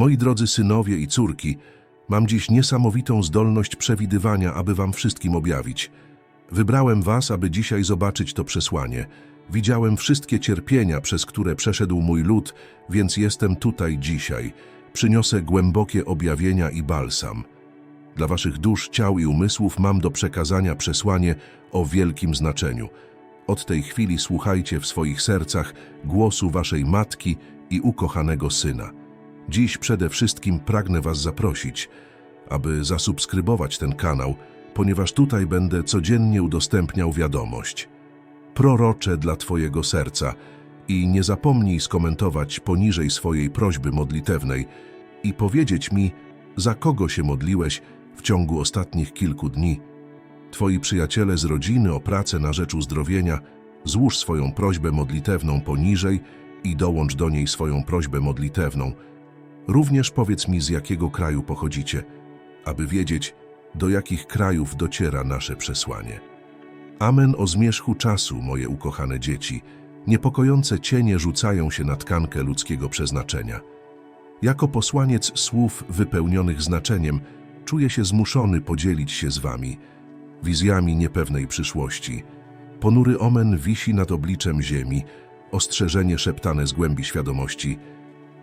Moi drodzy synowie i córki, mam dziś niesamowitą zdolność przewidywania, aby wam wszystkim objawić. Wybrałem was, aby dzisiaj zobaczyć to przesłanie. Widziałem wszystkie cierpienia, przez które przeszedł mój lud, więc jestem tutaj dzisiaj. Przyniosę głębokie objawienia i balsam. Dla waszych dusz, ciał i umysłów mam do przekazania przesłanie o wielkim znaczeniu. Od tej chwili słuchajcie w swoich sercach głosu waszej matki i ukochanego syna. Dziś przede wszystkim pragnę was zaprosić, aby zasubskrybować ten kanał, ponieważ tutaj będę codziennie udostępniał wiadomość. Prorocze dla twojego serca i nie zapomnij skomentować poniżej swojej prośby modlitewnej i powiedzieć mi, za kogo się modliłeś w ciągu ostatnich kilku dni. Twoi przyjaciele z rodziny o pracę na rzecz uzdrowienia, złóż swoją prośbę modlitewną poniżej i dołącz do niej swoją prośbę modlitewną. Również powiedz mi, z jakiego kraju pochodzicie, aby wiedzieć, do jakich krajów dociera nasze przesłanie. Amen o zmierzchu czasu, moje ukochane dzieci. Niepokojące cienie rzucają się na tkankę ludzkiego przeznaczenia. Jako posłaniec słów wypełnionych znaczeniem, czuję się zmuszony podzielić się z wami wizjami niepewnej przyszłości. Ponury omen wisi nad obliczem ziemi, ostrzeżenie szeptane z głębi świadomości.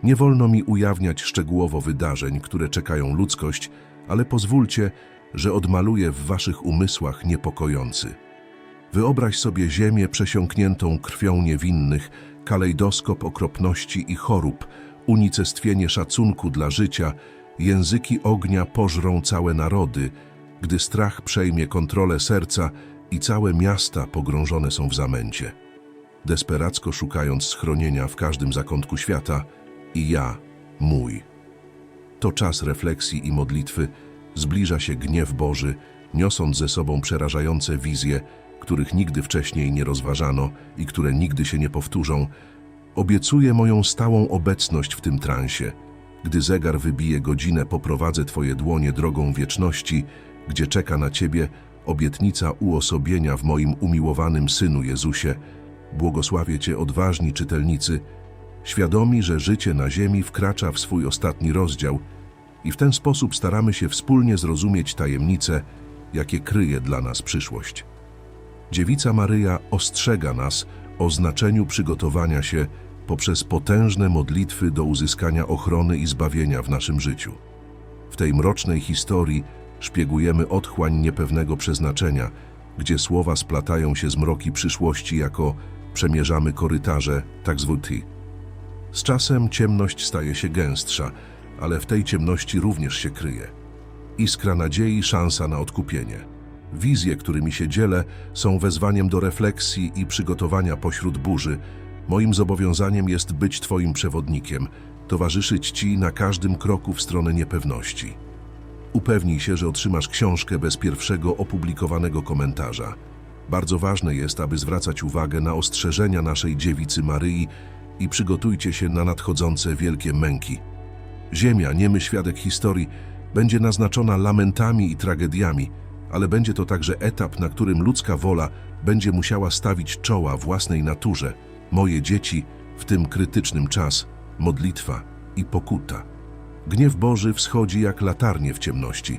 Nie wolno mi ujawniać szczegółowo wydarzeń, które czekają ludzkość, ale pozwólcie, że odmaluję w waszych umysłach niepokojący. Wyobraź sobie ziemię przesiąkniętą krwią niewinnych, kalejdoskop okropności i chorób, unicestwienie szacunku dla życia, języki ognia pożrą całe narody, gdy strach przejmie kontrolę serca i całe miasta pogrążone są w zamęcie. Desperacko szukając schronienia w każdym zakątku świata i ja, mój. To czas refleksji i modlitwy, zbliża się gniew Boży, niosąc ze sobą przerażające wizje, których nigdy wcześniej nie rozważano i które nigdy się nie powtórzą. Obiecuję moją stałą obecność w tym transie. Gdy zegar wybije godzinę, poprowadzę Twoje dłonie drogą wieczności, gdzie czeka na Ciebie obietnica uosobienia w moim umiłowanym Synu Jezusie. Błogosławię Cię, odważni czytelnicy, świadomi, że życie na ziemi wkracza w swój ostatni rozdział i w ten sposób staramy się wspólnie zrozumieć tajemnice, jakie kryje dla nas przyszłość. Dziewica Maryja ostrzega nas o znaczeniu przygotowania się poprzez potężne modlitwy do uzyskania ochrony i zbawienia w naszym życiu. W tej mrocznej historii szpiegujemy otchłań niepewnego przeznaczenia, gdzie słowa splatają się z mroki przyszłości jako przemierzamy korytarze, tak zwuty. Z czasem ciemność staje się gęstsza, ale w tej ciemności również się kryje. Iskra nadziei, szansa na odkupienie. Wizje, którymi się dzielę, są wezwaniem do refleksji i przygotowania pośród burzy. Moim zobowiązaniem jest być Twoim przewodnikiem, towarzyszyć Ci na każdym kroku w stronę niepewności. Upewnij się, że otrzymasz książkę bez pierwszego opublikowanego komentarza. Bardzo ważne jest, aby zwracać uwagę na ostrzeżenia naszej dziewicy Maryi i przygotujcie się na nadchodzące wielkie męki. Ziemia, niemy świadek historii, będzie naznaczona lamentami i tragediami, ale będzie to także etap, na którym ludzka wola będzie musiała stawić czoła własnej naturze. Moje dzieci, w tym krytycznym czas, modlitwa i pokuta. Gniew Boży wschodzi jak latarnie w ciemności.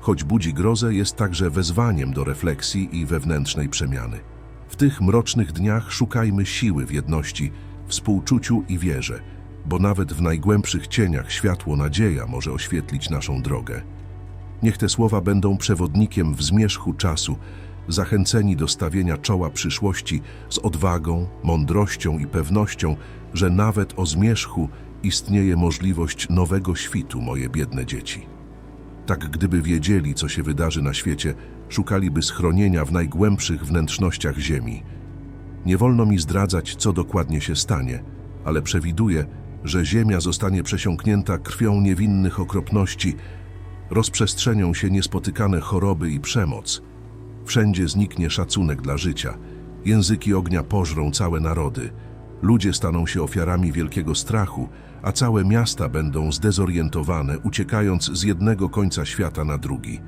Choć budzi grozę, jest także wezwaniem do refleksji i wewnętrznej przemiany. W tych mrocznych dniach szukajmy siły w jedności, współczuciu i wierze, bo nawet w najgłębszych cieniach światło nadzieja może oświetlić naszą drogę. Niech te słowa będą przewodnikiem w zmierzchu czasu, zachęceni do stawienia czoła przyszłości z odwagą, mądrością i pewnością, że nawet o zmierzchu istnieje możliwość nowego świtu, moje biedne dzieci. Tak gdyby wiedzieli, co się wydarzy na świecie, szukaliby schronienia w najgłębszych wnętrznościach ziemi. Nie wolno mi zdradzać, co dokładnie się stanie, ale przewiduję, że ziemia zostanie przesiąknięta krwią niewinnych okropności, rozprzestrzenią się niespotykane choroby i przemoc. Wszędzie zniknie szacunek dla życia, języki ognia pożrą całe narody, ludzie staną się ofiarami wielkiego strachu, a całe miasta będą zdezorientowane, uciekając z jednego końca świata na drugi.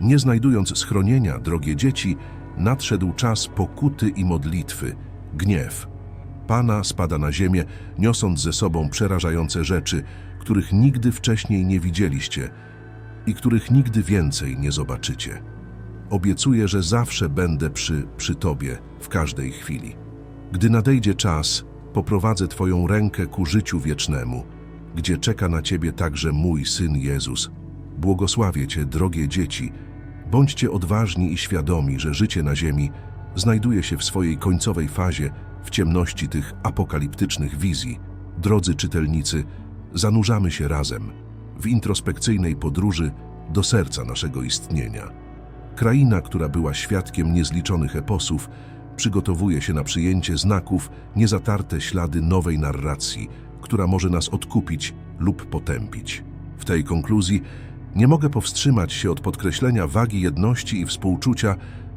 Nie znajdując schronienia, drogie dzieci, nadszedł czas pokuty i modlitwy, gniew. Pana spada na ziemię, niosąc ze sobą przerażające rzeczy, których nigdy wcześniej nie widzieliście i których nigdy więcej nie zobaczycie. Obiecuję, że zawsze będę przy, przy Tobie w każdej chwili. Gdy nadejdzie czas, poprowadzę Twoją rękę ku życiu wiecznemu, gdzie czeka na Ciebie także mój Syn Jezus. Błogosławię Cię, drogie dzieci. Bądźcie odważni i świadomi, że życie na ziemi znajduje się w swojej końcowej fazie w ciemności tych apokaliptycznych wizji. Drodzy czytelnicy, zanurzamy się razem w introspekcyjnej podróży do serca naszego istnienia. Kraina, która była świadkiem niezliczonych eposów, przygotowuje się na przyjęcie znaków, niezatarte ślady nowej narracji, która może nas odkupić lub potępić. W tej konkluzji nie mogę powstrzymać się od podkreślenia wagi jedności i współczucia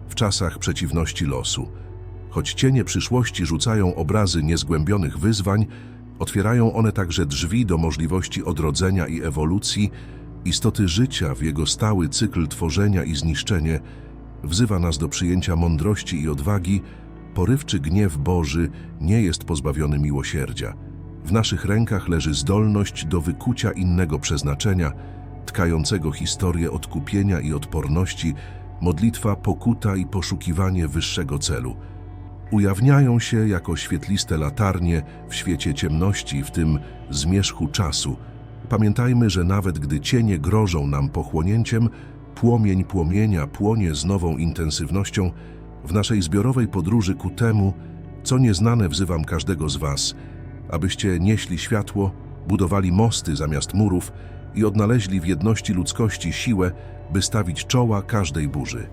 w czasach przeciwności losu. Choć cienie przyszłości rzucają obrazy niezgłębionych wyzwań, otwierają one także drzwi do możliwości odrodzenia i ewolucji, istoty życia w jego stały cykl tworzenia i zniszczenie, wzywa nas do przyjęcia mądrości i odwagi, porywczy gniew Boży nie jest pozbawiony miłosierdzia. W naszych rękach leży zdolność do wykucia innego przeznaczenia, tkającego historię odkupienia i odporności, modlitwa, pokuta i poszukiwanie wyższego celu. Ujawniają się jako świetliste latarnie w świecie ciemności, w tym zmierzchu czasu. Pamiętajmy, że nawet gdy cienie grożą nam pochłonięciem, płomień płomienia płonie z nową intensywnością. W naszej zbiorowej podróży ku temu, co nieznane wzywam każdego z Was, abyście nieśli światło, budowali mosty zamiast murów i odnaleźli w jedności ludzkości siłę, by stawić czoła każdej burzy.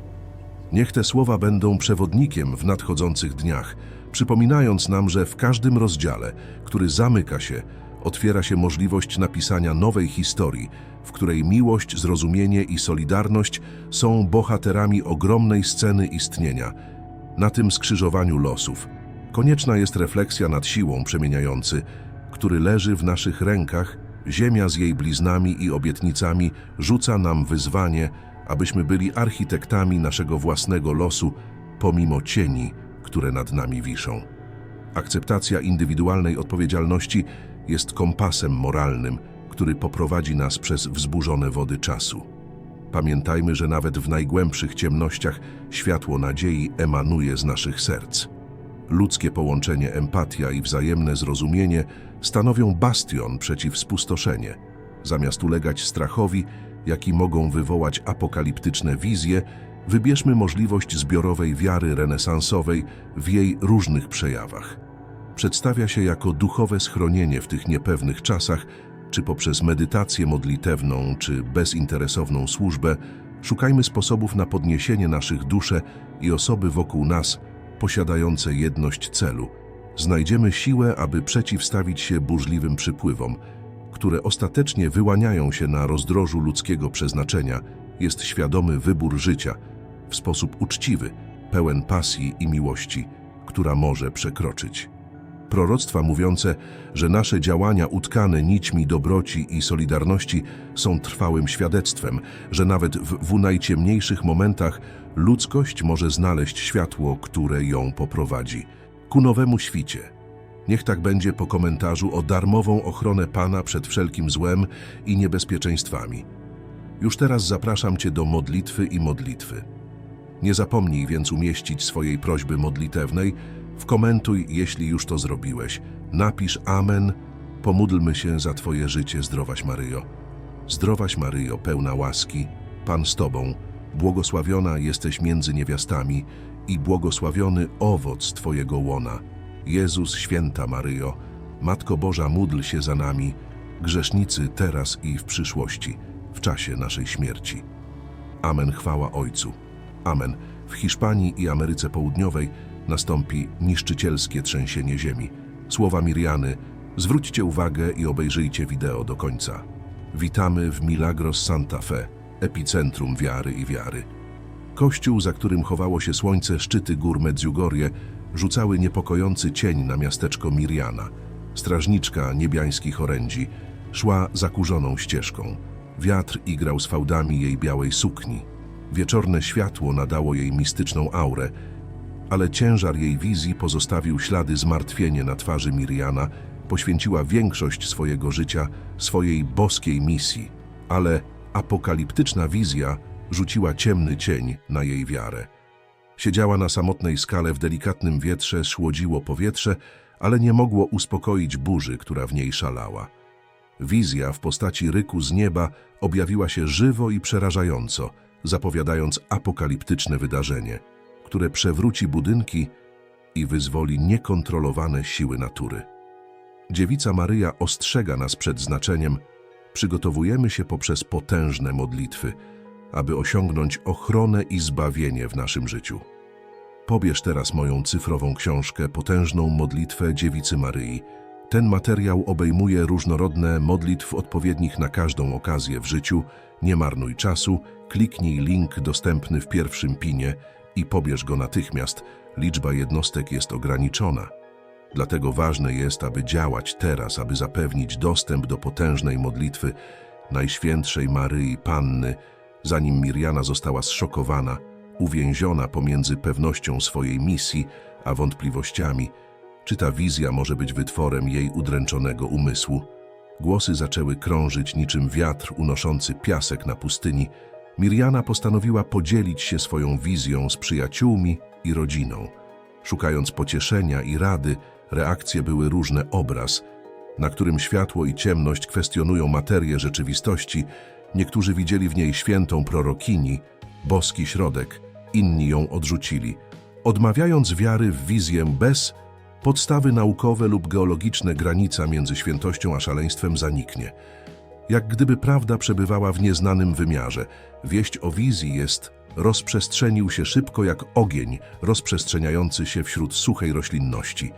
Niech te słowa będą przewodnikiem w nadchodzących dniach, przypominając nam, że w każdym rozdziale, który zamyka się, otwiera się możliwość napisania nowej historii, w której miłość, zrozumienie i solidarność są bohaterami ogromnej sceny istnienia. Na tym skrzyżowaniu losów konieczna jest refleksja nad siłą przemieniający, który leży w naszych rękach, ziemia z jej bliznami i obietnicami rzuca nam wyzwanie, abyśmy byli architektami naszego własnego losu, pomimo cieni, które nad nami wiszą. Akceptacja indywidualnej odpowiedzialności jest kompasem moralnym, który poprowadzi nas przez wzburzone wody czasu. Pamiętajmy, że nawet w najgłębszych ciemnościach światło nadziei emanuje z naszych serc. Ludzkie połączenie, empatia i wzajemne zrozumienie stanowią bastion przeciw spustoszenie. Zamiast ulegać strachowi, jaki mogą wywołać apokaliptyczne wizje, wybierzmy możliwość zbiorowej wiary renesansowej w jej różnych przejawach. Przedstawia się jako duchowe schronienie w tych niepewnych czasach, czy poprzez medytację modlitewną, czy bezinteresowną służbę, szukajmy sposobów na podniesienie naszych dusze i osoby wokół nas, posiadające jedność celu. Znajdziemy siłę, aby przeciwstawić się burzliwym przypływom, które ostatecznie wyłaniają się na rozdrożu ludzkiego przeznaczenia, jest świadomy wybór życia w sposób uczciwy, pełen pasji i miłości, która może przekroczyć. Proroctwa mówiące, że nasze działania utkane nićmi dobroci i solidarności są trwałym świadectwem, że nawet w, w najciemniejszych momentach ludzkość może znaleźć światło, które ją poprowadzi ku nowemu świcie. Niech tak będzie po komentarzu o darmową ochronę Pana przed wszelkim złem i niebezpieczeństwami. Już teraz zapraszam Cię do modlitwy i modlitwy. Nie zapomnij więc umieścić swojej prośby modlitewnej, Wkomentuj, jeśli już to zrobiłeś. Napisz Amen. Pomódlmy się za Twoje życie, zdrowaś Maryjo. Zdrowaś Maryjo, pełna łaski, Pan z Tobą, błogosławiona jesteś między niewiastami i błogosławiony owoc Twojego łona. Jezus, święta Maryjo, Matko Boża, módl się za nami, grzesznicy teraz i w przyszłości, w czasie naszej śmierci. Amen, chwała Ojcu. Amen. W Hiszpanii i Ameryce Południowej nastąpi niszczycielskie trzęsienie ziemi. Słowa Miriany, zwróćcie uwagę i obejrzyjcie wideo do końca. Witamy w Milagros Santa Fe, epicentrum wiary i wiary. Kościół, za którym chowało się słońce, szczyty gór Medjugorje, rzucały niepokojący cień na miasteczko Miriana. Strażniczka niebiańskich orędzi szła zakurzoną ścieżką. Wiatr igrał z fałdami jej białej sukni. Wieczorne światło nadało jej mistyczną aurę, ale ciężar jej wizji pozostawił ślady zmartwienie na twarzy Miriana, poświęciła większość swojego życia swojej boskiej misji, ale apokaliptyczna wizja rzuciła ciemny cień na jej wiarę. Siedziała na samotnej skale w delikatnym wietrze, szłodziło powietrze, ale nie mogło uspokoić burzy, która w niej szalała. Wizja w postaci ryku z nieba objawiła się żywo i przerażająco, zapowiadając apokaliptyczne wydarzenie, które przewróci budynki i wyzwoli niekontrolowane siły natury. Dziewica Maryja ostrzega nas przed znaczeniem przygotowujemy się poprzez potężne modlitwy, aby osiągnąć ochronę i zbawienie w naszym życiu. Pobierz teraz moją cyfrową książkę Potężną modlitwę Dziewicy Maryi. Ten materiał obejmuje różnorodne modlitw odpowiednich na każdą okazję w życiu. Nie marnuj czasu, kliknij link dostępny w pierwszym pinie i pobierz go natychmiast. Liczba jednostek jest ograniczona. Dlatego ważne jest, aby działać teraz, aby zapewnić dostęp do potężnej modlitwy Najświętszej Maryi Panny, zanim Mirjana została zszokowana, uwięziona pomiędzy pewnością swojej misji a wątpliwościami, czy ta wizja może być wytworem jej udręczonego umysłu. Głosy zaczęły krążyć niczym wiatr unoszący piasek na pustyni. Mirjana postanowiła podzielić się swoją wizją z przyjaciółmi i rodziną. Szukając pocieszenia i rady, reakcje były różne obraz, na którym światło i ciemność kwestionują materię rzeczywistości. Niektórzy widzieli w niej świętą prorokini, boski środek, inni ją odrzucili, odmawiając wiary w wizję bez podstawy naukowe lub geologiczne granica między świętością a szaleństwem zaniknie. Jak gdyby prawda przebywała w nieznanym wymiarze, wieść o wizji jest rozprzestrzenił się szybko jak ogień rozprzestrzeniający się wśród suchej roślinności.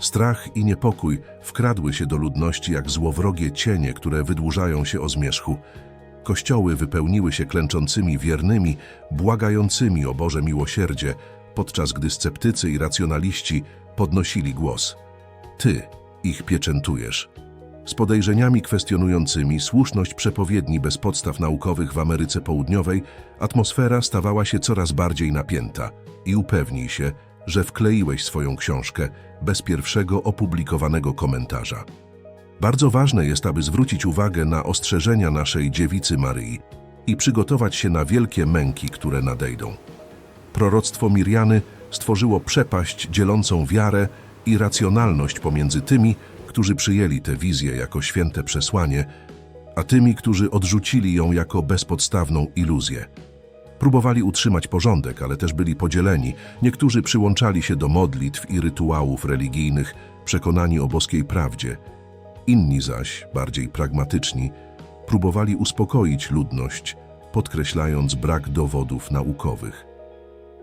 Strach i niepokój wkradły się do ludności jak złowrogie cienie, które wydłużają się o zmierzchu. Kościoły wypełniły się klęczącymi wiernymi, błagającymi o Boże miłosierdzie, podczas gdy sceptycy i racjonaliści podnosili głos. Ty ich pieczętujesz. Z podejrzeniami kwestionującymi słuszność przepowiedni bez podstaw naukowych w Ameryce Południowej, atmosfera stawała się coraz bardziej napięta i upewnij się, że wkleiłeś swoją książkę bez pierwszego opublikowanego komentarza. Bardzo ważne jest, aby zwrócić uwagę na ostrzeżenia naszej dziewicy Maryi i przygotować się na wielkie męki, które nadejdą. Proroctwo Mirjany stworzyło przepaść dzielącą wiarę i racjonalność pomiędzy tymi, którzy przyjęli tę wizję jako święte przesłanie, a tymi, którzy odrzucili ją jako bezpodstawną iluzję. Próbowali utrzymać porządek, ale też byli podzieleni. Niektórzy przyłączali się do modlitw i rytuałów religijnych, przekonani o boskiej prawdzie. Inni zaś, bardziej pragmatyczni, próbowali uspokoić ludność, podkreślając brak dowodów naukowych.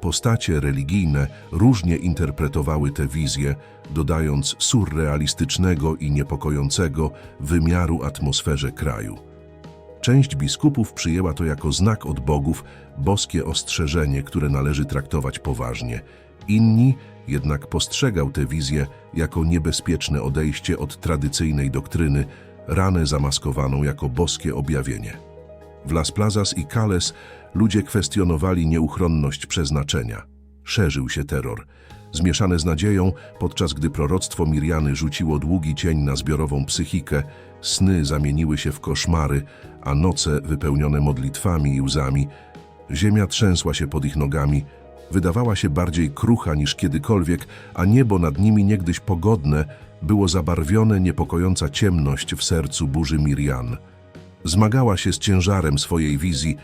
Postacie religijne różnie interpretowały tę wizję, dodając surrealistycznego i niepokojącego wymiaru atmosferze kraju. Część biskupów przyjęła to jako znak od bogów, boskie ostrzeżenie, które należy traktować poważnie. Inni jednak postrzegał tę wizję jako niebezpieczne odejście od tradycyjnej doktryny, ranę zamaskowaną jako boskie objawienie. W Las Plazas i Cales ludzie kwestionowali nieuchronność przeznaczenia. Szerzył się terror, zmieszane z nadzieją, podczas gdy proroctwo Miriany rzuciło długi cień na zbiorową psychikę, sny zamieniły się w koszmary, a noce wypełnione modlitwami i łzami. Ziemia trzęsła się pod ich nogami, wydawała się bardziej krucha niż kiedykolwiek, a niebo nad nimi niegdyś pogodne było zabarwione niepokojąca ciemność w sercu burzy Mirian. Zmagała się z ciężarem swojej wizji.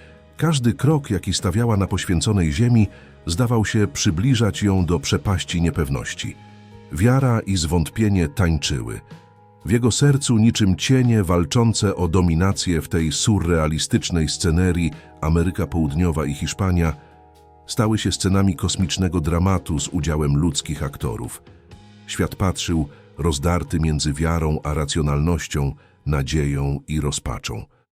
Każdy krok, jaki stawiała na poświęconej ziemi, zdawał się przybliżać ją do przepaści niepewności. Wiara i zwątpienie tańczyły. W jego sercu niczym cienie walczące o dominację w tej surrealistycznej scenerii Ameryka Południowa i Hiszpania stały się scenami kosmicznego dramatu z udziałem ludzkich aktorów. Świat patrzył, rozdarty między wiarą a racjonalnością, nadzieją i rozpaczą.